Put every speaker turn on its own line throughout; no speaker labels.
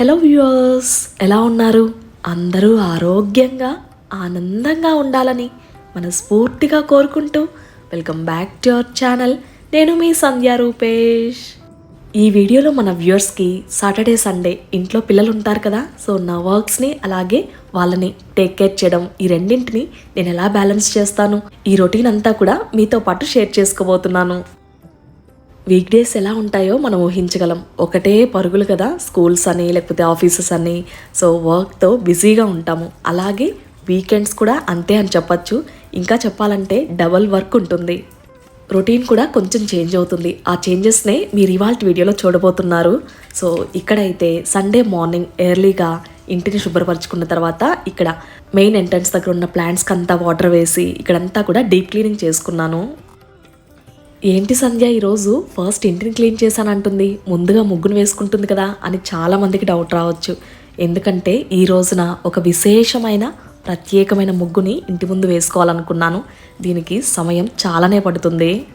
Hello viewers ఎలా ఉన్నారు? అందరూ ఆరోగ్యంగా ఆనందంగా ఉండాలని మనస్ఫూర్తిగా కోరుకుంటూ welcome back to our channel. నేను మీ సంధ్యా రూపేష్. ఈ వీడియోలో మన వ్యూవర్స్కి సాటర్డే సండే ఇంట్లో పిల్లలు ఉంటారు కదా సో నా వర్క్స్ని అలాగే వాళ్ళని టేక్ కేర్ చేయడం ఈ రెండింటిని నేను ఎలా బ్యాలెన్స్ చేస్తాను? ఈ రొటీన్ అంతా కూడా మీతో పాటు షేర్ చేసుకోబోతున్నాను. వీక్ డేస్ ఎలా ఉంటాయో మనం ఊహించగలం. ఒకటే పరుగులు కదా స్కూల్స్ అని లేకపోతే ఆఫీసెస్ అని. సో వర్క్తో బిజీగా ఉంటాము. అలాగే వీకెండ్స్ కూడా అంతే అని చెప్పచ్చు. ఇంకా చెప్పాలంటే డబల్ వర్క్ ఉంటుంది. రొటీన్ కూడా కొంచెం చేంజ్ అవుతుంది. ఆ చేంజెస్నే మీరు ఇవాళ వీడియోలో చూడబోతున్నారు. సో ఇక్కడైతే సండే మార్నింగ్ ఎర్లీగా ఇంటిని శుభ్రపరచుకున్న తర్వాత ఇక్కడ మెయిన్ ఎంట్రన్స్ దగ్గర ఉన్న ప్లాంట్స్కి అంతా వాటర్ వేసి ఇక్కడంతా కూడా డీప్ క్లీనింగ్ చేసుకున్నాను. ఏంటి సంధ్య ఈరోజు? ఫస్ట్ ఇంటిని క్లీన్ చేశానంటుంది. ముందుగా ముగ్గును వేసుకుంటుంది కదా అని చాలామందికి డౌట్ రావచ్చు. ఎందుకంటే ఈ రోజున ఒక విశేషమైన ప్రత్యేకమైన ముగ్గుని ఇంటి ముందు వేసుకోవాలనుకున్నాను. దీనికి సమయం చాలానే పడుతుంది.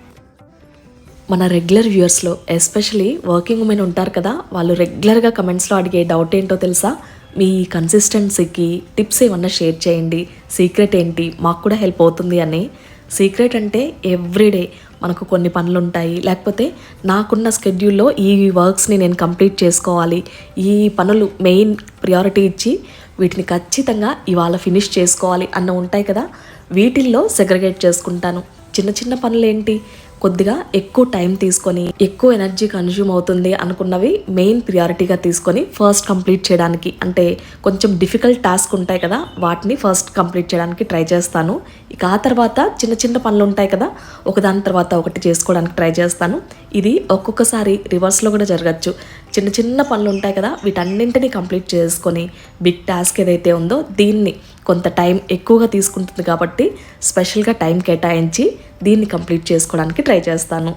మన రెగ్యులర్ వ్యూయర్స్లో ఎస్పెషలీ వర్కింగ్ ఉమెన్ ఉంటారు కదా వాళ్ళు రెగ్యులర్గా కమెంట్స్లో అడిగే డౌట్ ఏంటో తెలుసా? మీ కన్సిస్టెన్సీకి టిప్స్ ఏమన్నా షేర్ చేయండి. సీక్రెట్ ఏంటి? మాకు కూడా హెల్ప్ అవుతుంది అని. సీక్రెట్ అంటే ఎవ్రీడే మనకు కొన్ని పనులు ఉంటాయి లేకపోతే నాకున్న స్కెడ్యూల్లో ఈ వర్క్స్ని నేను కంప్లీట్ చేసుకోవాలి. ఈ పనులు మెయిన్ ప్రియారిటీ ఇచ్చి వీటిని ఖచ్చితంగా ఇవాళ ఫినిష్ చేసుకోవాలి అన్న ఉంటాయి కదా. వీటిల్లో సెగ్రిగేట్ చేసుకుంటాను. చిన్న చిన్న పనులు ఏంటి కొద్దిగా ఎక్కువ టైం తీసుకొని ఎక్కువ ఎనర్జీ కన్జ్యూమ్ అవుతుంది అనుకున్నవి మెయిన్ ప్రియారిటీగా తీసుకొని ఫస్ట్ కంప్లీట్ చేయడానికి. అంటే కొంచెం డిఫికల్ట్ టాస్క్ ఉంటాయి కదా వాటిని ఫస్ట్ కంప్లీట్ చేయడానికి ట్రై చేస్తాను. ఇక ఆ తర్వాత చిన్న చిన్న పనులు ఉంటాయి కదా ఒకదాని తర్వాత ఒకటి చేసుకోవడానికి ట్రై చేస్తాను. ఇది ఒక్కొక్కసారి రివర్స్లో కూడా జరగచ్చు. చిన్న చిన్న పనులు ఉంటాయి కదా వీటన్నింటినీ కంప్లీట్ చేసుకొని బిగ్ టాస్క్ ఏదైతే ఉందో దీన్ని కొంత టైం ఎక్కువగా తీసుకుంటుంది కాబట్టి స్పెషల్గా టైం కేటాయించి దీన్ని కంప్లీట్ చేసుకోవడానికి ట్రై చేస్తాను.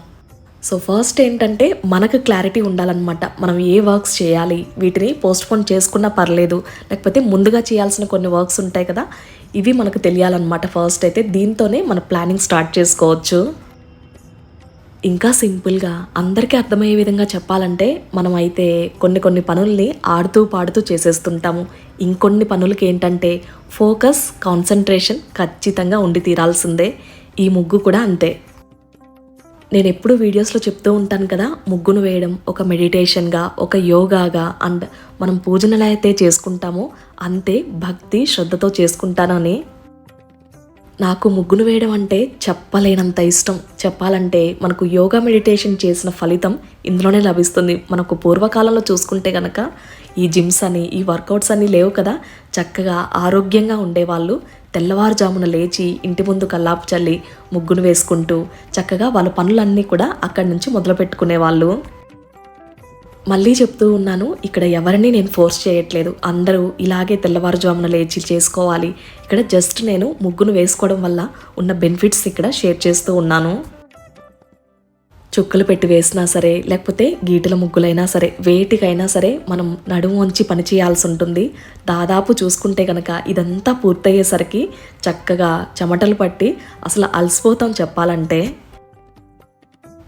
సో ఫస్ట్ ఏంటంటే మనకు క్లారిటీ ఉండాలన్నమాట. మనం ఏ వర్క్స్ చేయాలి వీటిని పోస్ట్పోన్ చేసుకున్నా పర్లేదు లేకపోతే ముందుగా చేయాల్సిన కొన్ని వర్క్స్ ఉంటాయి కదా ఇవి మనకు తెలియాలన్నమాట ఫస్ట్ అయితే. దీంతోనే మన ప్లానింగ్ స్టార్ట్ చేసుకోవచ్చు. ఇంకా సింపుల్గా అందరికీ అర్థమయ్యే విధంగా చెప్పాలంటే మనం అయితే కొన్ని కొన్ని పనుల్ని ఆడుతూ పాడుతూ చేసేస్తుంటాము. ఇంకొన్ని పనులకి ఏంటంటే ఫోకస్ కాన్సన్ట్రేషన్ ఖచ్చితంగా ఉండి తీరాల్సిందే. ఈ ముగ్గు కూడా అంతే. నేను ఎప్పుడు వీడియోస్లో చెప్తూ ఉంటాను కదా ముగ్గును వేయడం ఒక మెడిటేషన్గా ఒక యోగాగా అండ్ మనం పూజను అయితే చేసుకుంటామో అంతే భక్తి శ్రద్ధతో చేసుకుంటానని నాకు ముగ్గును వేయడం అంటే చెప్పలేనంత ఇష్టం. చెప్పాలంటే మనకు యోగా మెడిటేషన్ చేసిన ఫలితం ఇందులోనే లభిస్తుంది. మనకు పూర్వకాలంలో చూసుకుంటే కనుక ఈ జిమ్స్ అని ఈ వర్కౌట్స్ అన్నీ లేవు కదా. చక్కగా ఆరోగ్యంగా ఉండేవాళ్ళు తెల్లవారుజామున లేచి ఇంటి ముందు కల్లాపు చల్లి ముగ్గును వేసుకుంటూ చక్కగా వాళ్ళ పనులన్నీ కూడా అక్కడి నుంచి మొదలుపెట్టుకునేవాళ్ళు. మళ్ళీ చెప్తూ ఉన్నాను ఇక్కడ ఎవరిని నేను ఫోర్స్ చేయట్లేదు. అందరూ ఇలాగే తెల్లవారుజామున లేచి చేసుకోవాలి. ఇక్కడ జస్ట్ నేను ముగ్గును వేసుకోవడం వల్ల ఉన్న బెనిఫిట్స్ ఇక్కడ షేర్ చేస్తూ ఉన్నాను. చుక్కలు పెట్టి వేసినా సరే లేకపోతే గీటల ముగ్గులైనా సరే వేటికైనా సరే మనం నడుము వంచి పని చేయాల్సి ఉంటుంది. దాదాపు చూసుకుంటే కనుక ఇదంతా పూర్తయ్యేసరికి చక్కగా చెమటలు పట్టి అసలు అలసిపోతాం చెప్పాలంటే.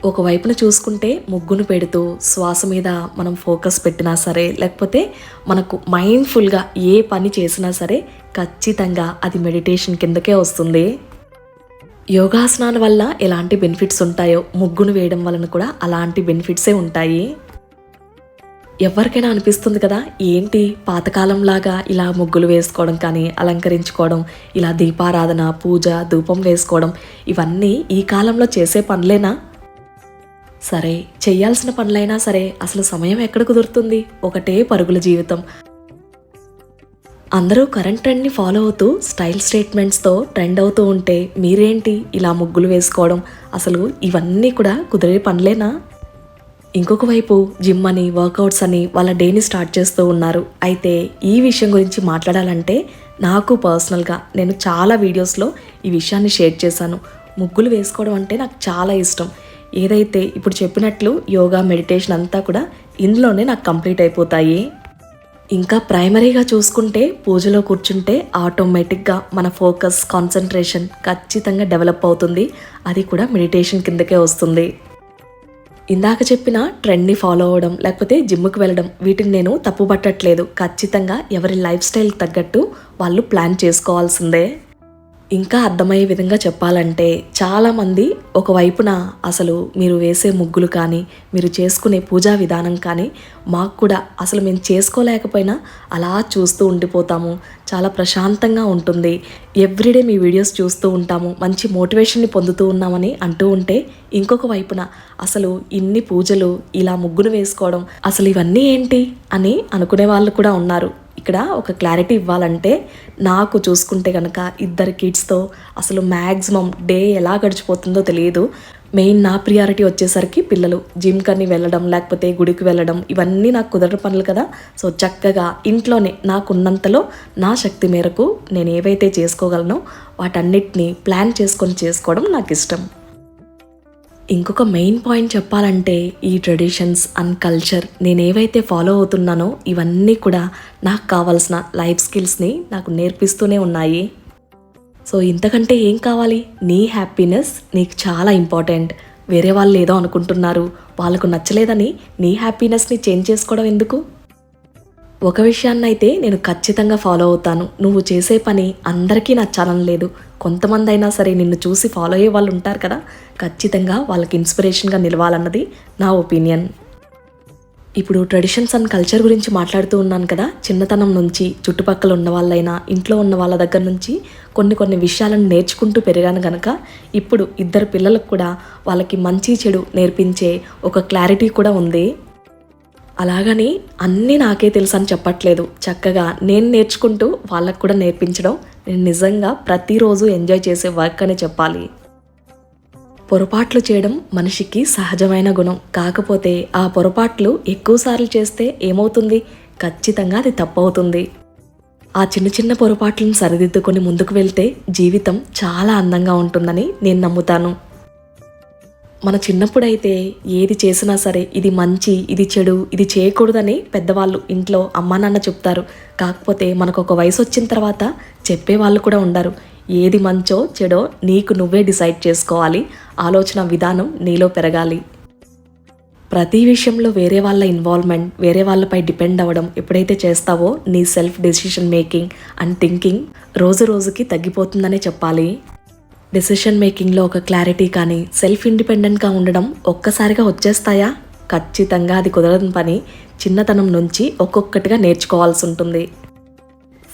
ఒకవైపున చూసుకుంటే ముగ్గును పెడుతూ శ్వాస మీద మనం ఫోకస్ పెట్టినా సరే లేకపోతే మనకు మైండ్ఫుల్గా ఏ పని చేసినా సరే ఖచ్చితంగా అది మెడిటేషన్ కిందకే వస్తుంది. యోగాసనాల వల్ల ఎలాంటి బెనిఫిట్స్ ఉంటాయో ముగ్గును వేయడం వలన కూడా అలాంటి బెనిఫిట్సే ఉంటాయి. ఎవరికైనా అనిపిస్తుంది కదా ఏంటి పాతకాలంలాగా ఇలా ముగ్గులు వేసుకోవడం కానీ అలంకరించుకోవడం ఇలా దీపారాధన పూజ ధూపం వేసుకోవడం ఇవన్నీ ఈ కాలంలో చేసే పనులేనా? సరే చేయాల్సిన పనులైనా సరే అసలు సమయం ఎక్కడ కుదురుతుంది? ఒకటే పరుగుల జీవితం. అందరూ కరెంట్ ట్రెండ్ని ఫాలో అవుతూ స్టైల్ స్టేట్మెంట్స్తో ట్రెండ్ అవుతూ ఉంటే మీరేంటి ఇలా ముగ్గులు వేసుకోవడం? అసలు ఇవన్నీ కూడా కుదిరే పనులేనా? ఇంకొక వైపు జిమ్ అని వర్కౌట్స్ అని వాళ్ళ డేని స్టార్ట్ చేస్తూ ఉన్నారు. అయితే ఈ విషయం గురించి మాట్లాడాలంటే నాకు పర్సనల్గా నేను చాలా వీడియోస్లో ఈ విషయాన్ని షేర్ చేశాను. ముగ్గులు వేసుకోవడం అంటే నాకు చాలా ఇష్టం. ఏదైతే ఇప్పుడు చెప్పినట్లు యోగా మెడిటేషన్ అంతా కూడా ఇందులోనే నాకు కంప్లీట్ అయిపోతాయి. ఇంకా ప్రైమరీగా చూసుకుంటే పూజలో కూర్చుంటే ఆటోమేటిక్గా మన ఫోకస్ కాన్సన్ట్రేషన్ ఖచ్చితంగా డెవలప్ అవుతుంది. అది కూడా మెడిటేషన్ కిందకే వస్తుంది. ఇందాక చెప్పిన ట్రెండ్ని ఫాలో అవ్వడం లేకపోతే జిమ్కి వెళ్ళడం వీటిని నేను తప్పు పట్టట్లేదు ఖచ్చితంగా ఎవరి లైఫ్ స్టైల్ తగ్గట్టు వాళ్ళు ప్లాన్ చేసుకోవాల్సిందే. ఇంకా అర్థమయ్యే విధంగా చెప్పాలంటే చాలామంది ఒకవైపున అసలు మీరు వేసే ముగ్గులు కానీ మీరు చేసుకునే పూజా విధానం కానీ మాకు కూడా అసలు మేము చేసుకోలేకపోయినా అలా చూస్తూ ఉండిపోతాము. చాలా ప్రశాంతంగా ఉంటుంది. ఎవ్రీడే మీ వీడియోస్ చూస్తూ ఉంటాము. మంచి మోటివేషన్ని పొందుతూ ఉన్నామని అంటూ ఉంటే ఇంకొక వైపున అసలు ఇన్ని పూజలు ఇలా ముగ్గును వేసుకోవడం అసలు ఇవన్నీ ఏంటి అని అనుకునే వాళ్ళు కూడా ఉన్నారు. ఇక్కడ ఒక క్లారిటీ ఇవ్వాలంటే నాకు చూసుకుంటే కనుక ఇద్దరు కిడ్స్తో అసలు మ్యాక్సిమం డే ఎలా గడిచిపోతుందో తెలియదు. మెయిన్ నా ప్రియారిటీ వచ్చేసరికి పిల్లలు జిమ్ కని వెళ్ళడం లేకపోతే గుడికి వెళ్ళడం ఇవన్నీ నాకు కుదరని పనులు కదా. సో చక్కగా ఇంట్లోనే నాకున్నంతలో నా శక్తి మేరకు నేను ఏవైతే చేసుకోగలను వాటన్నిటిని ప్లాన్ చేసుకొని చేసుకోవడం నాకు ఇష్టం. ఇంకొక మెయిన్ పాయింట్ చెప్పాలంటే ఈ ట్రెడిషన్స్ అండ్ కల్చర్ నేను ఏవైతే ఫాలో అవుతున్నానో ఇవన్నీ కూడా నాకు కావాల్సిన లైఫ్ స్కిల్స్ని నాకు నేర్పిస్తూనే ఉన్నాయి. సో ఇంతకంటే ఏం కావాలి? నీ హ్యాపీనెస్ నీకు చాలా ఇంపార్టెంట్ వేరే వాళ్ళు ఏదో అనుకుంటున్నారు. వాళ్ళకు నచ్చలేదని నీ హ్యాపీనెస్ని చేంజ్ చేసుకోవడం ఎందుకు? ఒక విషయాన్నైతే నేను ఖచ్చితంగా ఫాలో అవుతాను. నువ్వు చేసే పని అందరికీ నచ్చాలని లేదు. కొంతమంది అయినా సరే నిన్ను చూసి ఫాలో అయ్యే వాళ్ళు ఉంటారు కదా ఖచ్చితంగా వాళ్ళకి ఇన్స్పిరేషన్గా నిలవాలన్నది నా ఒపీనియన్ ఇప్పుడు ట్రెడిషన్స్ అండ్ కల్చర్ గురించి మాట్లాడుతూ ఉన్నాను కదా చిన్నతనం నుంచి చుట్టుపక్కల ఉన్న వాళ్ళైనా ఇంట్లో ఉన్న వాళ్ళ దగ్గర నుంచి కొన్ని కొన్ని విషయాలను నేర్చుకుంటూ పెరిగాను కనుక ఇప్పుడు ఇద్దరు పిల్లలకు కూడా వాళ్ళకి మంచి చెడు నేర్పించే ఒక క్లారిటీ కూడా ఉంది. అలాగని అన్నీ నాకే తెలుసు అని చెప్పట్లేదు. చక్కగా నేను నేర్చుకుంటూ వాళ్ళకు కూడా నేర్పించడం నేను నిజంగా ప్రతిరోజు ఎంజాయ్ చేసే వర్క్ అని చెప్పాలి. పొరపాట్లు చేయడం మనిషికి సహజమైన గుణం. కాకపోతే ఆ పొరపాట్లు ఎక్కువసార్లు చేస్తే ఏమవుతుంది? ఖచ్చితంగా అది తప్పవుతుంది. ఆ చిన్న చిన్న పొరపాట్లను సరిదిద్దుకొని ముందుకు వెళ్తే జీవితం చాలా అందంగా ఉంటుందని నేను నమ్ముతాను. మన చిన్నప్పుడైతే ఏది చేసినా సరే ఇది మంచి ఇది చెడు ఇది చేయకూడదని పెద్దవాళ్ళు ఇంట్లో అమ్మా నాన్న చెప్తారు. కాకపోతే మనకు ఒక వయసు వచ్చిన తర్వాత చెప్పేవాళ్ళు కూడా ఉండరు. ఏది మంచో చెడో నీకు నువ్వే డిసైడ్ చేసుకోవాలి. ఆలోచన విధానం నీలో పెరగాలి. ప్రతి విషయంలో వేరే వాళ్ళ ఇన్వాల్వ్మెంట్ వేరే వాళ్ళపై డిపెండ్ అవ్వడం ఎప్పుడైతే చేస్తావో నీ self decision making and thinking రోజు రోజుకి తగ్గిపోతుందనే చెప్పాలి. డెసిషన్ మేకింగ్లో ఒక క్లారిటీ కానీ సెల్ఫ్ ఇండిపెండెంట్గా ఉండడం ఒక్కసారిగా వచ్చేస్తాయా? ఖచ్చితంగా అది కుదరని పని. చిన్నతనం నుంచి ఒక్కొక్కటిగా నేర్చుకోవాల్సి ఉంటుంది.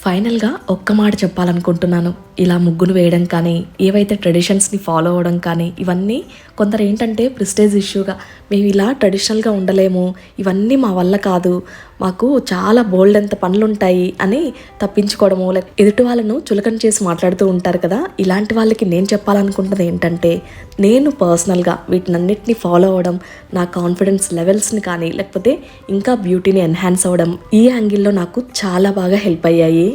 ఫైనల్గా ఒక్క మాట చెప్పాలనుకుంటున్నాను. ఇలా ముగ్గును వేయడం కానీ ఏవైతే ట్రెడిషన్స్ని ఫాలో అవ్వడం కానీ ఇవన్నీ కొందరు ఏంటంటే ప్రిస్టేజ్ ఇష్యూగా మేము ఇలా ట్రెడిషనల్గా ఉండలేము. ఇవన్నీ మా వల్ల కాదు. మాకు చాలా బోల్డ్ అంత పనులు ఉంటాయి అని తప్పించుకోవడము లేక ఎదుటి వాళ్ళను చులకన చేసి మాట్లాడుతూ ఉంటారు కదా ఇలాంటి వాళ్ళకి నేను చెప్పాలనుకుంటున్నది ఏంటంటే నేను పర్సనల్గా వీటినన్నిటిని ఫాలో అవ్వడం నా కాన్ఫిడెన్స్ లెవెల్స్ని కానీ లేకపోతే ఇంకా బ్యూటీని ఎన్హాన్స్ అవ్వడం ఈ యాంగిల్లో నాకు చాలా బాగా హెల్ప్ అయ్యాయి.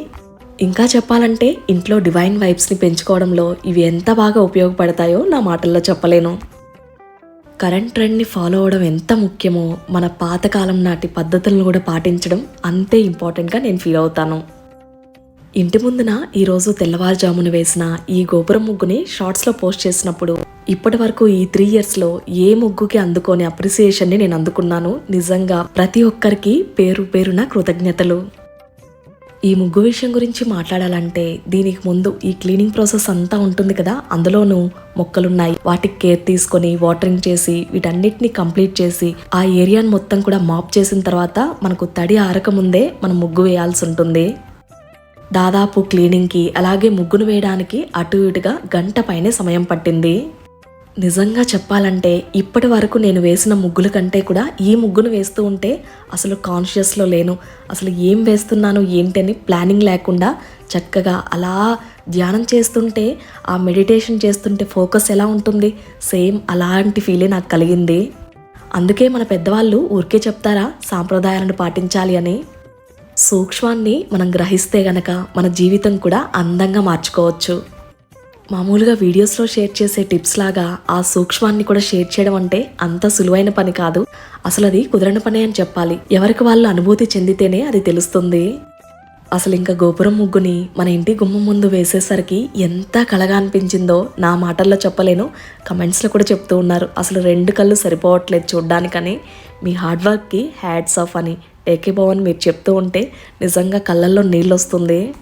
ఇంకా చెప్పాలంటే ఇంట్లో డివైన్ వైబ్స్ని పెంచుకోవడంలో ఇవి ఎంత బాగా ఉపయోగపడతాయో నా మాటల్లో చెప్పలేను. కరెంట్ ట్రెండ్ని ఫాలో అవడం ఎంత ముఖ్యమో మన పాతకాలం నాటి పద్ధతులను కూడా పాటించడం అంతే ఇంపార్టెంట్గా నేను ఫీల్ అవుతాను. ఇంటి ముందున ఈరోజు తెల్లవారుజామున వేసిన ఈ గోపురం ముగ్గుని షార్ట్స్లో పోస్ట్ చేసినప్పుడు ఇప్పటి వరకు ఈ త్రీ ఇయర్స్లో ఏ ముగ్గుకి అందుకోని అప్రిసియేషన్ని నేను అందుకున్నాను. నిజంగా ప్రతి ఒక్కరికి పేరు పేరున కృతజ్ఞతలు. ఈ ముగ్గు విషయం గురించి మాట్లాడాలంటే దీనికి ముందు ఈ క్లీనింగ్ ప్రాసెస్ అంతా ఉంటుంది కదా? అందులోనూ మొక్కలున్నాయి. వాటికి కేర్ తీసుకొని వాటరింగ్ చేసి వీటన్నిటిని కంప్లీట్ చేసి ఆ ఏరియాని మొత్తం కూడా మాప్ చేసిన తర్వాత మనకు తడి ఆరక ముందే మనం ముగ్గు వేయాల్సి ఉంటుంది. దాదాపు క్లీనింగ్కి అలాగే ముగ్గును వేయడానికి అటు ఇటుగా గంట పైనే సమయం పట్టింది. నిజంగా చెప్పాలంటే ఇప్పటి వరకు నేను వేసిన ముగ్గుల కంటే కూడా ఈ ముగ్గును వేస్తూ ఉంటే అసలు కాన్షియస్లో లేను. అసలు ఏం వేస్తున్నాను ఏంటని ప్లానింగ్ లేకుండా చక్కగా అలా ధ్యానం చేస్తుంటే ఆ మెడిటేషన్ చేస్తుంటే ఫోకస్ ఎలా ఉంటుంది? సేమ్ అలాంటి ఫీలే నాకు కలిగింది. అందుకే మన పెద్దవాళ్ళు ఊరికే చెప్తారా సాంప్రదాయాలను పాటించాలి అని. సూక్ష్మాన్ని మనం గ్రహిస్తే గనక మన జీవితం కూడా అందంగా మార్చుకోవచ్చు. మామూలుగా వీడియోస్లో షేర్ చేసే టిప్స్ లాగా ఆ సూక్ష్మాన్ని కూడా షేర్ చేయడం అంటే అంత సులువైన పని కాదు. అసలు అది కుదరని పని అని చెప్పాలి. ఎవరికి వాళ్ళు అనుభూతి చెందితేనే అది తెలుస్తుంది. అసలు ఇంకా గోపురం ముగ్గుని మన ఇంటి గుమ్మం ముందు వేసేసరికి ఎంత కళగా అనిపించిందో నా మాటల్లో చెప్పలేను. కమెంట్స్లో కూడా చెప్తూ ఉన్నారు. అసలు రెండు కళ్ళు సరిపోవట్లేదు చూడ్డానికని. మీ హార్డ్ వర్క్కి హ్యాడ్స్ ఆఫ్ అని. టేకే భవన్ మీరు చెప్తూ ఉంటే నిజంగా కళ్ళల్లో నీళ్ళు వస్తుంది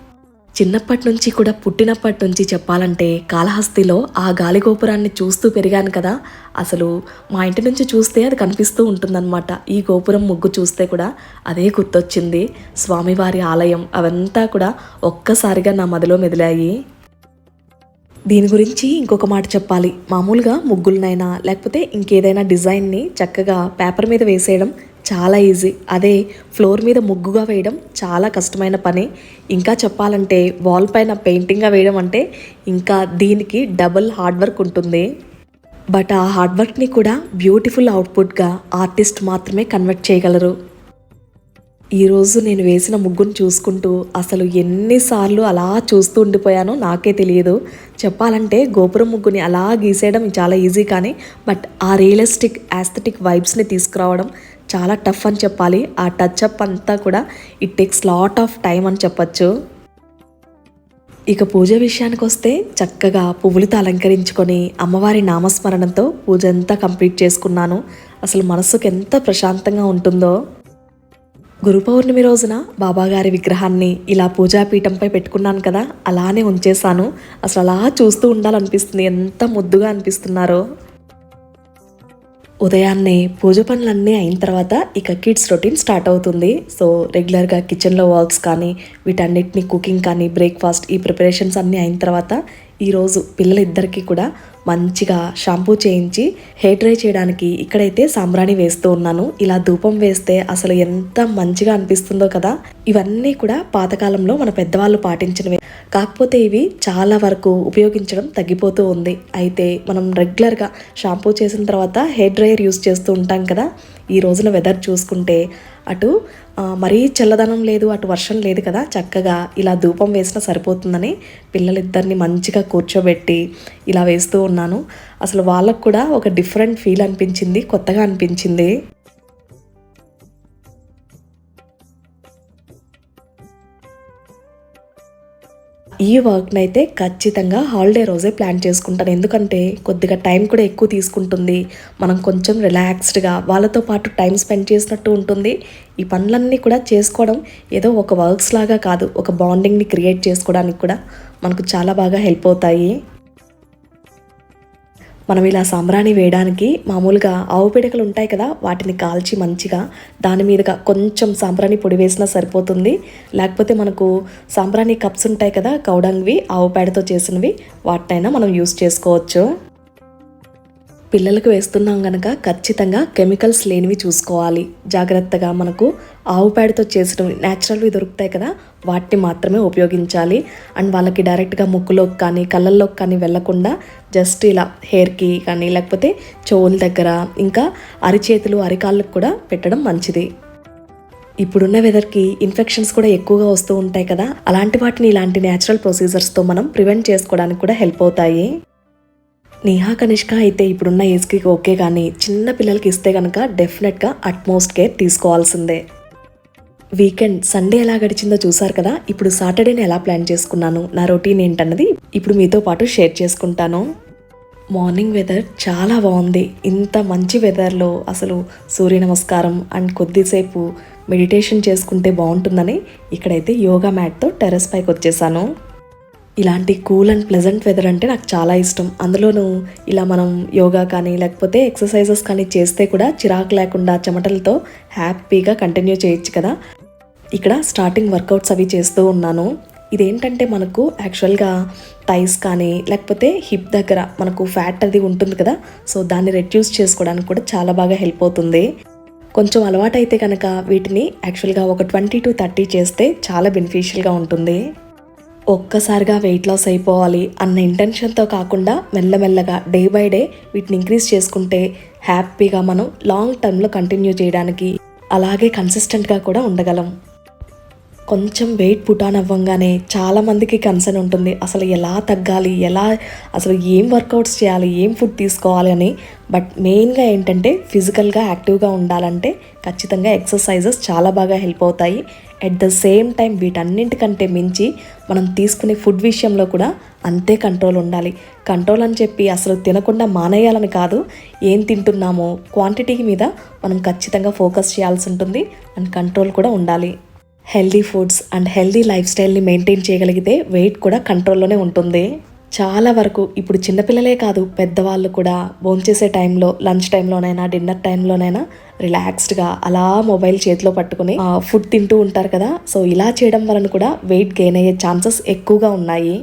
చిన్నప్పటి నుంచి కూడా పుట్టినప్పటి నుంచి చెప్పాలంటే కాళహస్తిలో ఆ గాలి గోపురాన్ని చూస్తూ పెరిగాను కదా. అసలు మా ఇంటి నుంచి చూస్తే అది కనిపిస్తూ ఉంటుందన్నమాట. ఈ గోపురం ముగ్గు చూస్తే కూడా అదే గుర్తొచ్చింది. స్వామివారి ఆలయం అవంతా కూడా ఒక్కసారిగా నా మదిలో మెదిలాయి. దీని గురించి ఇంకొక మాట చెప్పాలి. మామూలుగా ముగ్గులనైనా లేకపోతే ఇంకేదైనా డిజైన్ని చక్కగా పేపర్ మీద వేసేయడం చాలా ఈజీ అదే ఫ్లోర్ మీద ముగ్గుగా వేయడం చాలా కష్టమైన పని. ఇంకా చెప్పాలంటే వాల్ పైన పెయింటింగ్గా వేయడం అంటే ఇంకా దీనికి డబుల్ హార్డ్ వర్క్ ఉంటుంది. బట్ ఆ హార్డ్ వర్క్ని కూడా బ్యూటిఫుల్ అవుట్పుట్గా ఆర్టిస్ట్ మాత్రమే కన్వర్ట్ చేయగలరు. ఈరోజు నేను వేసిన ముగ్గును చూసుకుంటూ అసలు ఎన్నిసార్లు అలా చూస్తూ ఉండిపోయానో నాకే తెలియదు. చెప్పాలంటే గోపురం ముగ్గుని అలా గీసేయడం చాలా ఈజీ కానీ బట్ ఆ రియలిస్టిక్ యాస్థెటిక్ వైబ్స్ని తీసుకురావడం చాలా టఫ్ అని చెప్పాలి. ఆ టచ్ అప్ అంతా కూడా it takes lot of time అని చెప్పచ్చు. ఇక పూజ విషయానికి వస్తే చక్కగా పువ్వులతో అలంకరించుకొని అమ్మవారి నామస్మరణంతో పూజ అంతా కంప్లీట్ చేసుకున్నాను. అసలు మనసుకు ఎంత ప్రశాంతంగా ఉంటుందో. గురు పౌర్ణమి రోజున బాబాగారి విగ్రహాన్ని ఇలా పూజాపీఠంపై పెట్టుకున్నాను కదా అలానే ఉంచేశాను. అసలు అలా చూస్తూ ఉండాలనిపిస్తుంది. ఎంత ముద్దుగా అనిపిస్తున్నారో. ఉదయాన్నే పూజ పనులన్నీ అయిన తర్వాత ఇక కిడ్స్ రొటీన్ స్టార్ట్ అవుతుంది. సో రెగ్యులర్గా కిచెన్లో వర్క్స్ కానీ వీటన్నిటిని కుకింగ్ కానీ బ్రేక్ఫాస్ట్ ఈ ప్రిపరేషన్స్ అన్నీ అయిన తర్వాత ఈరోజు పిల్లలిద్దరికీ కూడా మంచిగా షాంపూ చేయించి హెయిర్ డ్రై చేయడానికి ఇక్కడైతే సాంబ్రాణి వేస్తూ ఉన్నాను. ఇలా ధూపం వేస్తే అసలు ఎంత మంచిగా అనిపిస్తుందో కదా. ఇవన్నీ కూడా పాతకాలంలో మన పెద్దవాళ్ళు పాటించినవి. కాకపోతే ఇవి చాలా వరకు ఉపయోగించడం తగ్గిపోతూ ఉంది. అయితే మనం రెగ్యులర్గా షాంపూ చేసిన తర్వాత హెయిర్ డ్రైయర్ యూస్ చేస్తూ ఉంటాం కదా. ఈ రోజున వెదర్ చూసుకుంటే అటు మరీ చల్లదనం లేదు అటు వర్షం లేదు కదా చక్కగా ఇలా ధూపం వేసినా సరిపోతుందని పిల్లలిద్దరిని మంచిగా కూర్చోబెట్టి ఇలా వేస్తూ ఉన్నాను. అసలు వాళ్ళకు కూడా ఒక డిఫరెంట్ ఫీల్ అనిపించింది కొత్తగా అనిపించింది. ఈ వర్క్ని అయితే ఖచ్చితంగా హాలిడే రోజే ప్లాన్ చేసుకుంటాను. ఎందుకంటే కొద్దిగా టైం కూడా ఎక్కువ తీసుకుంటుంది. మనం కొంచెం రిలాక్స్డ్గా వాళ్ళతో పాటు టైం స్పెండ్ చేసినట్టు ఉంటుంది. ఈ పనులన్నీ కూడా చేసుకోవడం ఏదో ఒక వర్క్స్ లాగా కాదు. ఒక బాండింగ్ని క్రియేట్ చేసుకోవడానికి కూడా మనకు చాలా బాగా హెల్ప్ అవుతాయి. మనం ఇలా సాంబ్రాణి వేయడానికి మామూలుగా ఆవు పిడకలు ఉంటాయి కదా వాటిని కాల్చి మంచిగా దాని మీదుగా కొంచెం సాంబ్రాణి పొడి వేసినా సరిపోతుంది. లేకపోతే మనకు సాంబ్రాణి కప్స్ ఉంటాయి కదా కౌడంగ్వి ఆవు పేడతో చేసినవి వాటినైనా మనం యూస్ చేసుకోవచ్చు. పిల్లలకు వేస్తున్నాం కనుక ఖచ్చితంగా కెమికల్స్ లేనివి చూసుకోవాలి. జాగ్రత్తగా మనకు ఆవు పేడతో చేసిన న్యాచురల్వి దొరుకుతాయి కదా వాటిని మాత్రమే ఉపయోగించాలి. అండ్ వాళ్ళకి డైరెక్ట్గా ముక్కులోకి కానీ కళ్ళల్లోకి కానీ వెళ్ళకుండా జస్ట్ ఇలా హెయిర్కి కానీ లేకపోతే చెవుల దగ్గర ఇంకా అరిచేతులు అరికాళ్ళకు కూడా పెట్టడం మంచిది. ఇప్పుడున్న వెదర్కి ఇన్ఫెక్షన్స్ కూడా ఎక్కువగా వస్తూ ఉంటాయి కదా అలాంటి వాటిని ఇలాంటి న్యాచురల్ ప్రొసీజర్స్తో మనం ప్రివెంట్ చేసుకోవడానికి కూడా హెల్ప్ అవుతాయి. నేహా కనిష్క అయితే ఇప్పుడున్న ఏజ్కి ఓకే కానీ చిన్న పిల్లలకి ఇస్తే కనుక డెఫినెట్గా అట్మోస్ట్ కేర్ తీసుకోవాల్సిందే. వీకెండ్ సండే ఎలా గడిచిందో చూసారు కదా? ఇప్పుడు సాటర్డేని ఎలా ప్లాన్ చేసుకున్నాను? నా రొటీన్ ఏంటన్నది ఇప్పుడు మీతో పాటు షేర్ చేసుకుంటాను. మార్నింగ్ వెదర్ చాలా బాగుంది. ఇంత మంచి వెదర్లో అసలు సూర్య నమస్కారం అండ్ కొద్దిసేపు మెడిటేషన్ చేసుకుంటే బాగుంటుందని ఇక్కడైతే యోగా మ్యాట్తో టెర్రస్ పైకి వచ్చేసాను ఇలాంటి కూల్ అండ్ ప్లెజెంట్ వెదర్ అంటే నాకు చాలా ఇష్టం. అందులోనూ ఇలా మనం యోగా కానీ లేకపోతే ఎక్సర్సైజెస్ కానీ చేస్తే కూడా చిరాకు లేకుండా చెమటలతో హ్యాపీగా కంటిన్యూ చేయొచ్చు కదా. ఇక్కడ స్టార్టింగ్ వర్కౌట్స్ అవి చేస్తూ ఉన్నాను. ఇదేంటంటే మనకు యాక్చువల్గా థైస్ కానీ లేకపోతే హిప్ దగ్గర మనకు ఫ్యాట్ అది ఉంటుంది కదా సో దాన్ని రెడ్యూస్ చేసుకోవడానికి కూడా చాలా బాగా హెల్ప్ అవుతుంది. కొంచెం అలవాటైతే కనుక వీటిని యాక్చువల్గా ఒక ట్వంటీ టు థర్టీ చేస్తే చాలా బెనిఫిషియల్గా ఉంటుంది. ఒక్కసారిగా వెయిట్ లాస్ అయిపోవాలి అన్న ఇంటెన్షన్తో కాకుండా మెల్లమెల్లగా డే బై డే వీటిని ఇంక్రీజ్ చేసుకుంటే హ్యాపీగా మనం లాంగ్ టర్మ్లో కంటిన్యూ చేయడానికి అలాగే కన్సిస్టెంట్గా కూడా ఉండగలం. కొంచెం వెయిట్ పుటాన్ అవ్వంగానే చాలామందికి కన్సర్న్ ఉంటుంది. అసలు ఎలా తగ్గాలి? ఎలా అసలు ఏం వర్కౌట్స్ చేయాలి? ఏం ఫుడ్ తీసుకోవాలి అని. బట్ మెయిన్గా ఏంటంటే ఫిజికల్గా యాక్టివ్గా ఉండాలంటే ఖచ్చితంగా ఎక్సర్సైజెస్ చాలా బాగా హెల్ప్ అవుతాయి. అట్ ద సేమ్ టైం వీటన్నింటికంటే మించి మనం తీసుకునే ఫుడ్ విషయంలో కూడా అంతే కంట్రోల్ ఉండాలి. కంట్రోల్ అని చెప్పి అసలు తినకుండా మానేయాలని కాదు. ఏం తింటున్నామో క్వాంటిటీ మీద మనం ఖచ్చితంగా ఫోకస్ చేయాల్సి ఉంటుంది. అండ్ కంట్రోల్ కూడా ఉండాలి. Healthy foods and healthy life స్టైల్ని మెయింటైన్ చేయగలిగితే వెయిట్ కూడా కంట్రోల్లోనే ఉంటుంది. చాలా వరకు ఇప్పుడు చిన్నపిల్లలే కాదు పెద్దవాళ్ళు కూడా భోంచేసే టైంలో లంచ్ టైంలోనైనా డిన్నర్ టైంలోనైనా రిలాక్స్డ్గా అలా మొబైల్ చేతిలో పట్టుకుని ఫుడ్ తింటూ ఉంటారు కదా. సో ఇలా చేయడం వలన కూడా వెయిట్ గెయిన్ అయ్యే ఛాన్సెస్ ఎక్కువగా ఉన్నాయి.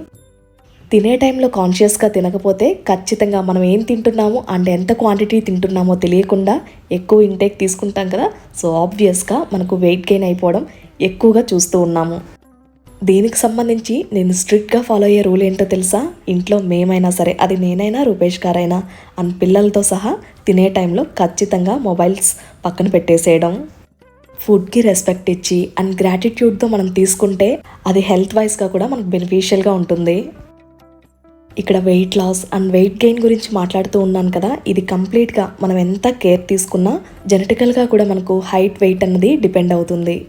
తినే టైంలో కాన్షియస్గా తినకపోతే ఖచ్చితంగా మనం ఏం తింటున్నామో అండ్ ఎంత క్వాంటిటీ తింటున్నామో తెలియకుండా ఎక్కువ ఇంటేక్ తీసుకుంటాం కదా. సో ఆబ్వియస్గా మనకు వెయిట్ గెయిన్ అయిపోవడం ఎక్కువగా చూస్తూ ఉన్నాము. దీనికి సంబంధించి నేను స్ట్రిక్ట్గా ఫాలో అయ్యే రూల్ ఏంటో తెలుసా? ఇంట్లో మేమైనా సరే అది నేనైనా రూపేష్ గారైనా అండ్ పిల్లలతో సహా తినే టైంలో ఖచ్చితంగా మొబైల్స్ పక్కన పెట్టేసేయడం. ఫుడ్కి రెస్పెక్ట్ ఇచ్చి అండ్ గ్రాటిట్యూడ్తో మనం తీసుకుంటే అది హెల్త్ వైజ్గా కూడా మనకు బెనిఫిషియల్గా ఉంటుంది. ఇక్కడ weight loss and weight gain గురించి మాట్లాడుతూ ఉన్నాను కదా ఇది కంప్లీట్గా మనం ఎంత కేర్ తీసుకున్నా జెనటికల్గా కూడా మనకు హైట్ వెయిట్ అన్నది డిపెండ్ అవుతుంది.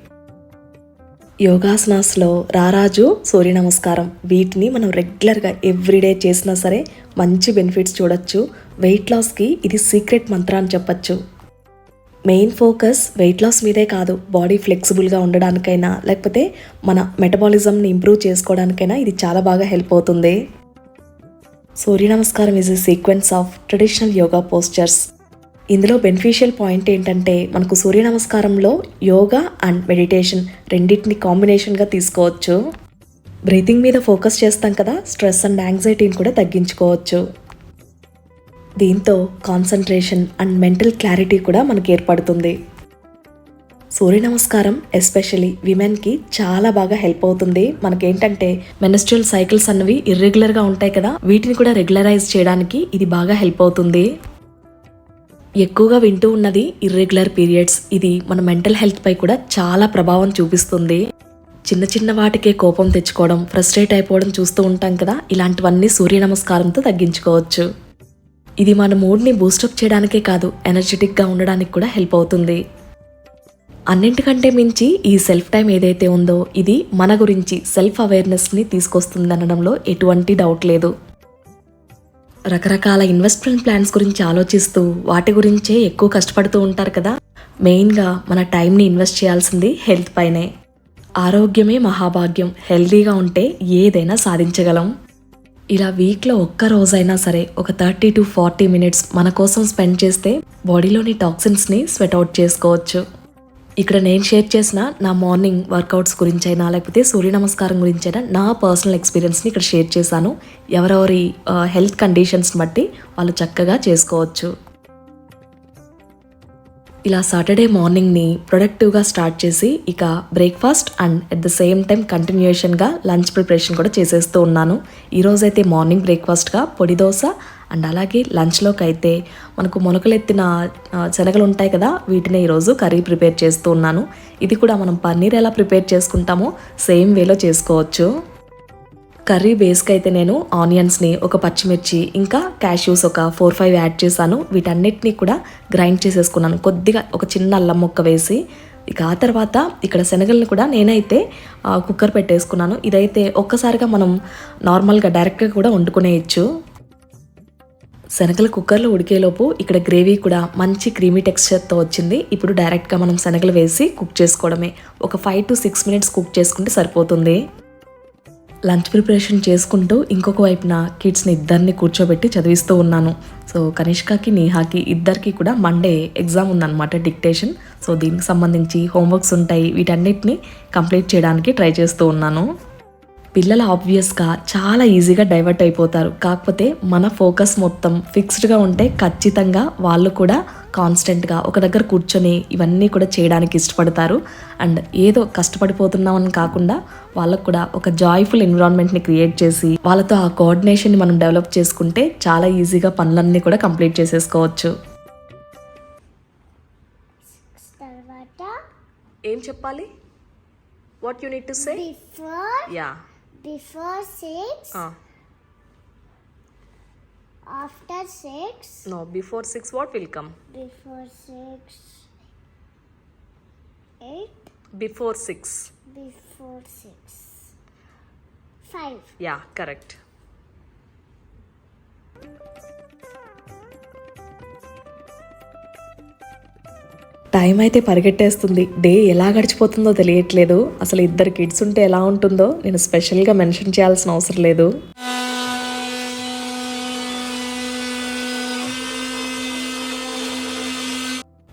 యోగాసనాస్లో రారాజు సూర్య నమస్కారం. వీటిని మనం రెగ్యులర్గా ఎవ్రీడే చేసినా సరే మంచి బెనిఫిట్స్ చూడొచ్చు. వెయిట్ లాస్కి ఇది సీక్రెట్ మంత్ర అని చెప్పచ్చు. మెయిన్ ఫోకస్ వెయిట్ లాస్ మీదే కాదు బాడీ ఫ్లెక్సిబుల్గా ఉండడానికైనా లేకపోతే మన మెటబాలిజంని ఇంప్రూవ్ చేసుకోవడానికైనా ఇది చాలా బాగా హెల్ప్ అవుతుంది. Surya namaskaram is a sequence of traditional yoga postures ఇందులో బెనిఫిషియల్ పాయింట్ ఏంటంటే మనకు సూర్య నమస్కారంలో యోగా అండ్ మెడిటేషన్ రెండింటిని కాంబినేషన్గా తీసుకోవచ్చు. బ్రీతింగ్ మీద ఫోకస్ చేస్తాం కదా స్ట్రెస్ అండ్ యాంగ్జైటీని కూడా తగ్గించుకోవచ్చు. దీంతో కాన్సన్ట్రేషన్ అండ్ మెంటల్ క్లారిటీ కూడా మనకి ఏర్పడుతుంది. సూర్య నమస్కారం ఎస్పెషలీ విమెన్కి చాలా బాగా హెల్ప్ అవుతుంది. మనకేంటంటే మెనస్ట్రల్ సైకిల్స్ అన్నవి ఇర్రెగ్యులర్గా ఉంటాయి కదా వీటిని కూడా రెగ్యులరైజ్ చేయడానికి ఇది బాగా హెల్ప్ అవుతుంది. ఎక్కువగా వింటూ ఉన్నది ఇర్రెగ్యులర్ పీరియడ్స్ ఇది మన మెంటల్ హెల్త్ పై కూడా చాలా ప్రభావం చూపిస్తుంది. చిన్న చిన్న వాటికే కోపం తెచ్చుకోవడం ఫ్రస్ట్రేట్ అయిపోవడం చూస్తూ ఉంటాం కదా ఇలాంటివన్నీ సూర్య నమస్కారంతో తగ్గించుకోవచ్చు. ఇది మన మూడ్ని బూస్టప్ చేయడానికే కాదు ఎనర్జెటిక్గా ఉండడానికి కూడా హెల్ప్ అవుతుంది. అన్నింటికంటే మించి ఈ సెల్ఫ్ టైం ఏదైతే ఉందో ఇది మన గురించి సెల్ఫ్ అవేర్నెస్ని తీసుకొస్తుంది అనడంలో ఎటువంటి డౌట్ లేదు. రకరకాల ఇన్వెస్ట్మెంట్ ప్లాన్స్ గురించి ఆలోచిస్తూ వాటి గురించే ఎక్కువ కష్టపడుతూ ఉంటారు కదా. మెయిన్గా మన టైంని ఇన్వెస్ట్ చేయాల్సింది హెల్త్ పైనే. ఆరోగ్యమే మహాభాగ్యం. హెల్తీగా ఉంటే ఏదైనా సాధించగలం. ఇలా వీక్లో ఒక్క రోజైనా సరే ఒక థర్టీ టు ఫార్టీ మినిట్స్ మన కోసం స్పెండ్ చేస్తే బాడీలోని టాక్సిన్స్ని స్వెట్ అవుట్ చేసుకోవచ్చు. ఇక్కడ నేను షేర్ చేసిన నా మార్నింగ్ వర్కౌట్స్ గురించైనా లేకపోతే సూర్య నమస్కారం గురించైనా నా పర్సనల్ ఎక్స్పీరియన్స్ని ఇక్కడ షేర్ చేశాను. ఎవరెవరి uh, హెల్త్ కండిషన్స్ని బట్టి వాళ్ళు చక్కగా చేసుకోవచ్చు. ఇలా సాటర్డే మార్నింగ్ని ప్రొడక్టివ్గా స్టార్ట్ చేసి ఇక breakfast and at the same time కంటిన్యూషన్గా lunch preparation కూడా చేసేస్తూ ఉన్నాను. ఈరోజైతే మార్నింగ్ బ్రేక్ఫాస్ట్గా పొడి దోశ అండ్ అలాగే లంచ్లోకి అయితే మనకు మొలకలెత్తిన శనగలు ఉంటాయి కదా వీటిని ఈరోజు కర్రీ ప్రిపేర్ చేస్తూ ఉన్నాను. ఇది కూడా మనం పన్నీర్ ఎలా ప్రిపేర్ చేసుకుంటామో సేమ్ వేలో చేసుకోవచ్చు. కర్రీ బేస్కి అయితే నేను ఆనియన్స్ని ఒక పచ్చిమిర్చి ఇంకా క్యాష్యూస్ ఒక ఫోర్ ఫైవ్ యాడ్ చేశాను. వీటన్నిటిని కూడా గ్రైండ్ చేసేసుకున్నాను. కొద్దిగా ఒక చిన్న అల్లం ముక్క వేసి ఇక ఆ తర్వాత ఇక్కడ శనగల్ని కూడా నేనైతే కుక్కర్ పెట్టేసుకున్నాను. ఇదైతే ఒక్కసారిగా మనం నార్మల్గా డైరెక్ట్గా కూడా వండుకునేయచ్చు. శనగలు కుక్కర్లో ఉడికేలోపు ఇక్కడ గ్రేవీ కూడా మంచి క్రీమీ టెక్స్చర్తో వచ్చింది. ఇప్పుడు డైరెక్ట్గా మనం శనగలు వేసి కుక్ చేసుకోవడమే. ఒక five to six minutes cook చేసుకుంటే సరిపోతుంది. లంచ్ ప్రిపరేషన్ చేసుకుంటూ ఇంకొక వైపున కిడ్స్ని ఇద్దరిని కూర్చోబెట్టి చదివిస్తూ ఉన్నాను. సో కనిష్కకి నేహాకి ఇద్దరికి కూడా మండే ఎగ్జామ్ ఉందన్నమాట డిక్టేషన్ సో దీనికి సంబంధించి హోంవర్క్స్ ఉంటాయి. వీటన్నిటిని కంప్లీట్ చేయడానికి ట్రై చేస్తూ ఉన్నాను. పిల్లలు ఆబ్వియస్గా చాలా ఈజీగా డైవర్ట్ అయిపోతారు. కాకపోతే మన ఫోకస్ మొత్తం ఫిక్స్డ్గా ఉంటే ఖచ్చితంగా వాళ్ళు కూడా కాన్స్టెంట్గా ఒక దగ్గర కూర్చొని ఇవన్నీ కూడా చేయడానికి ఇష్టపడతారు. అండ్ ఏదో కష్టపడిపోతున్నామని కాకుండా వాళ్ళకు కూడా ఒక జాయ్ఫుల్ ఎన్విరాన్మెంట్ని క్రియేట్ చేసి వాళ్ళతో ఆ కోఆర్డినేషన్ని మనం డెవలప్ చేసుకుంటే చాలా ఈజీగా పనులన్నీ కూడా కంప్లీట్ చేసేసుకోవచ్చు. ఏం చెప్పాలి? What you need to say yeah
Before six.
Ah.
After six.
No, before six, what will come?
Before six. Eight.
Before six.
Before six. Five.
Yeah, correct. Time అయితే పరిగెట్టేస్తుంది. డే ఎలా గడిచిపోతుందో తెలియట్లేదు. అసలు ఇద్దరు కిడ్స్ ఉంటే ఎలా ఉంటుందో నేను స్పెషల్గా మెన్షన్ చేయాల్సిన అవసరం లేదు.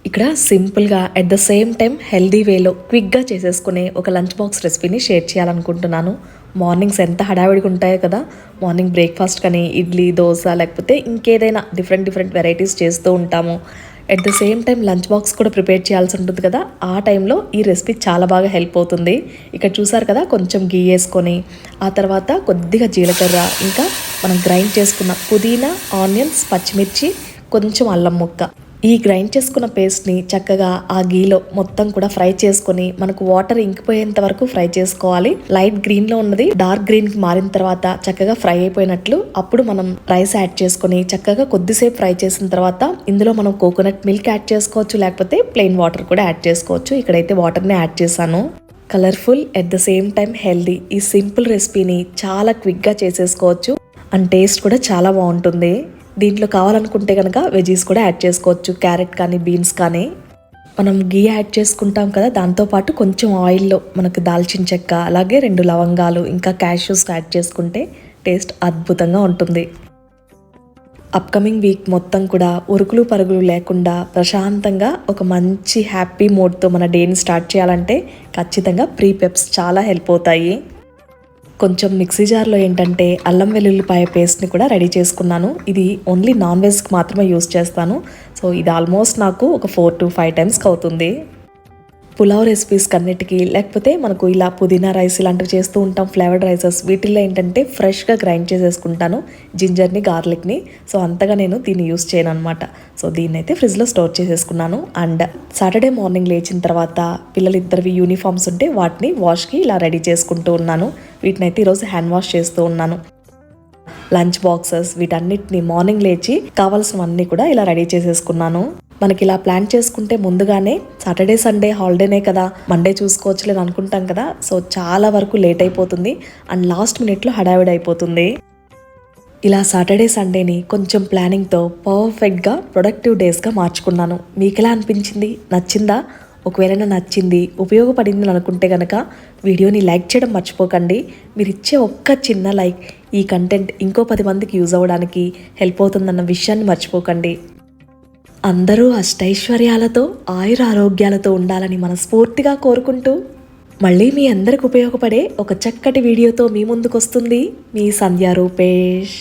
ఇక్కడ సింపుల్గా at the same time healthy వేలో క్విక్గా చేసేసుకునే ఒక లంచ్ బాక్స్ రెసిపీని షేర్ చేయాలనుకుంటున్నాను. మార్నింగ్స్ ఎంత హడావిడిగా ఉంటాయో కదా మార్నింగ్ బ్రేక్ఫాస్ట్ కానీ ఇడ్లీ దోశ లేకపోతే ఇంకేదైనా డిఫరెంట్ డిఫరెంట్ వెరైటీస్ చేస్తూ ఉంటాము. At the same time lunch box కూడా ప్రిపేర్ చేయాల్సి ఉంటుంది కదా. ఆ టైంలో ఈ రెసిపీ చాలా బాగా హెల్ప్ అవుతుంది. ఇక్కడ చూసారు కదా కొంచెం గీ వేసుకొని ఆ తర్వాత కొద్దిగా జీలకర్ర ఇంకా మనం గ్రైండ్ చేసుకున్న పుదీనా ఆనియన్స్ పచ్చిమిర్చి కొంచెం అల్లం ముక్క. ఈ గ్రైండ్ చేసుకున్న పేస్ట్ని చక్కగా ఆ గీలో మొత్తం కూడా ఫ్రై చేసుకొని మనకు వాటర్ ఇంకిపోయేంత వరకు ఫ్రై చేసుకోవాలి. లైట్ గ్రీన్లో ఉన్నది డార్క్ గ్రీన్కి మారిన తర్వాత చక్కగా ఫ్రై అయిపోయినట్లు అప్పుడు మనం రైస్ యాడ్ చేసుకొని చక్కగా కొద్దిసేపు ఫ్రై చేసిన తర్వాత ఇందులో మనం కోకోనట్ మిల్క్ యాడ్ చేసుకోవచ్చు లేకపోతే ప్లెయిన్ వాటర్ కూడా యాడ్ చేసుకోవచ్చు. ఇక్కడైతే వాటర్ని యాడ్ చేశాను. Colourful at the same time healthy ఈ సింపుల్ రెసిపీని చాలా క్విక్గా చేసేసుకోవచ్చు. అండ్ టేస్ట్ కూడా చాలా బాగుంటుంది. దీంట్లో కావాలనుకుంటే కనుక వెజీస్ కూడా యాడ్ చేసుకోవచ్చు. క్యారెట్ కానీ బీన్స్ కానీ. మనం గీ యాడ్ చేసుకుంటాం కదా దాంతోపాటు కొంచెం ఆయిల్లో మనకు దాల్చిన చెక్క అలాగే రెండు లవంగాలు ఇంకా క్యాష్యూస్ యాడ్ చేసుకుంటే టేస్ట్ అద్భుతంగా ఉంటుంది. అప్కమింగ్ వీక్ మొత్తం కూడా ఉరుకులు పరుగులు లేకుండా ప్రశాంతంగా ఒక మంచి హ్యాపీ మోడ్తో మన డేని స్టార్ట్ చేయాలంటే ఖచ్చితంగా ప్రీ పెప్స్ చాలా హెల్ప్ అవుతాయి. కొంచెం మిక్సీ జార్లో ఏంటంటే అల్లం వెల్లుల్లిపాయ పేస్ట్ని కూడా రెడీ చేసుకున్నాను. ఇది ఓన్లీ నాన్ వెజ్కి మాత్రమే యూస్ చేస్తాను. సో ఇది ఆల్మోస్ట్ నాకు ఒక ఫోర్ టు ఫైవ్ టైమ్స్కి అవుతుంది. పులావ్ రెసిపీస్ అన్నిటికీ లేకపోతే మనకు ఇలా పుదీనా రైస్ ఇలాంటివి చేస్తూ ఉంటాం ఫ్లేవర్డ్ రైసెస్ వీటిల్లో ఏంటంటే ఫ్రెష్గా గ్రైండ్ చేసేసుకుంటాను జింజర్ని గార్లిక్ని. సో అంతగా నేను దీన్ని యూస్ చేయను అనమాట సో దీన్ని అయితే ఫ్రిడ్జ్లో స్టోర్ చేసేసుకున్నాను. అండ్ సాటర్డే మార్నింగ్ లేచిన తర్వాత పిల్లలు ఇద్దరివి యూనిఫామ్స్ ఉంటే వాటిని వాష్కి ఇలా రెడీ చేసుకుంటూ ఉన్నాను. వీటిని అయితే ఈరోజు హ్యాండ్ వాష్ చేస్తూ ఉన్నాను. లంచ్ బాక్సెస్ వీటన్నిటిని మార్నింగ్ లేచి కావాల్సినవన్నీ కూడా ఇలా రెడీ చేసేసుకున్నాను. మనకి ఇలా ప్లాన్ చేసుకుంటే ముందుగానే సాటర్డే సండే హాలిడేనే కదా మండే చూసుకోవచ్చులేదు అనుకుంటాం కదా. సో చాలా వరకు లేట్ అయిపోతుంది. అండ్ లాస్ట్ మినిట్లో హడావిడి అయిపోతుంది. ఇలా సాటర్డే సండేని కొంచెం ప్లానింగ్తో పర్ఫెక్ట్గా ప్రొడక్టివ్ డేస్గా మార్చుకున్నాను. మీకు ఎలా అనిపించింది? నచ్చిందా? ఒకవేళ నచ్చింది ఉపయోగపడింది అనుకుంటే కనుక వీడియోని లైక్ చేయడం మర్చిపోకండి. మీరు ఇచ్చే ఒక్క చిన్న లైక్ ఈ కంటెంట్ ఇంకో పది మందికి యూజ్ అవ్వడానికి హెల్ప్ అవుతుందన్న విషయాన్ని మర్చిపోకండి. అందరూ అష్టైశ్వర్యాలతో ఆయుర ఆరోగ్యాలతో ఉండాలని మనస్ఫూర్తిగా కోరుకుంటూ మళ్ళీ మీ అందరికి ఉపయోగపడే ఒక చక్కటి వీడియోతో మీ ముందుకు వస్తుంది మీ సంధ్యా రూపేష్.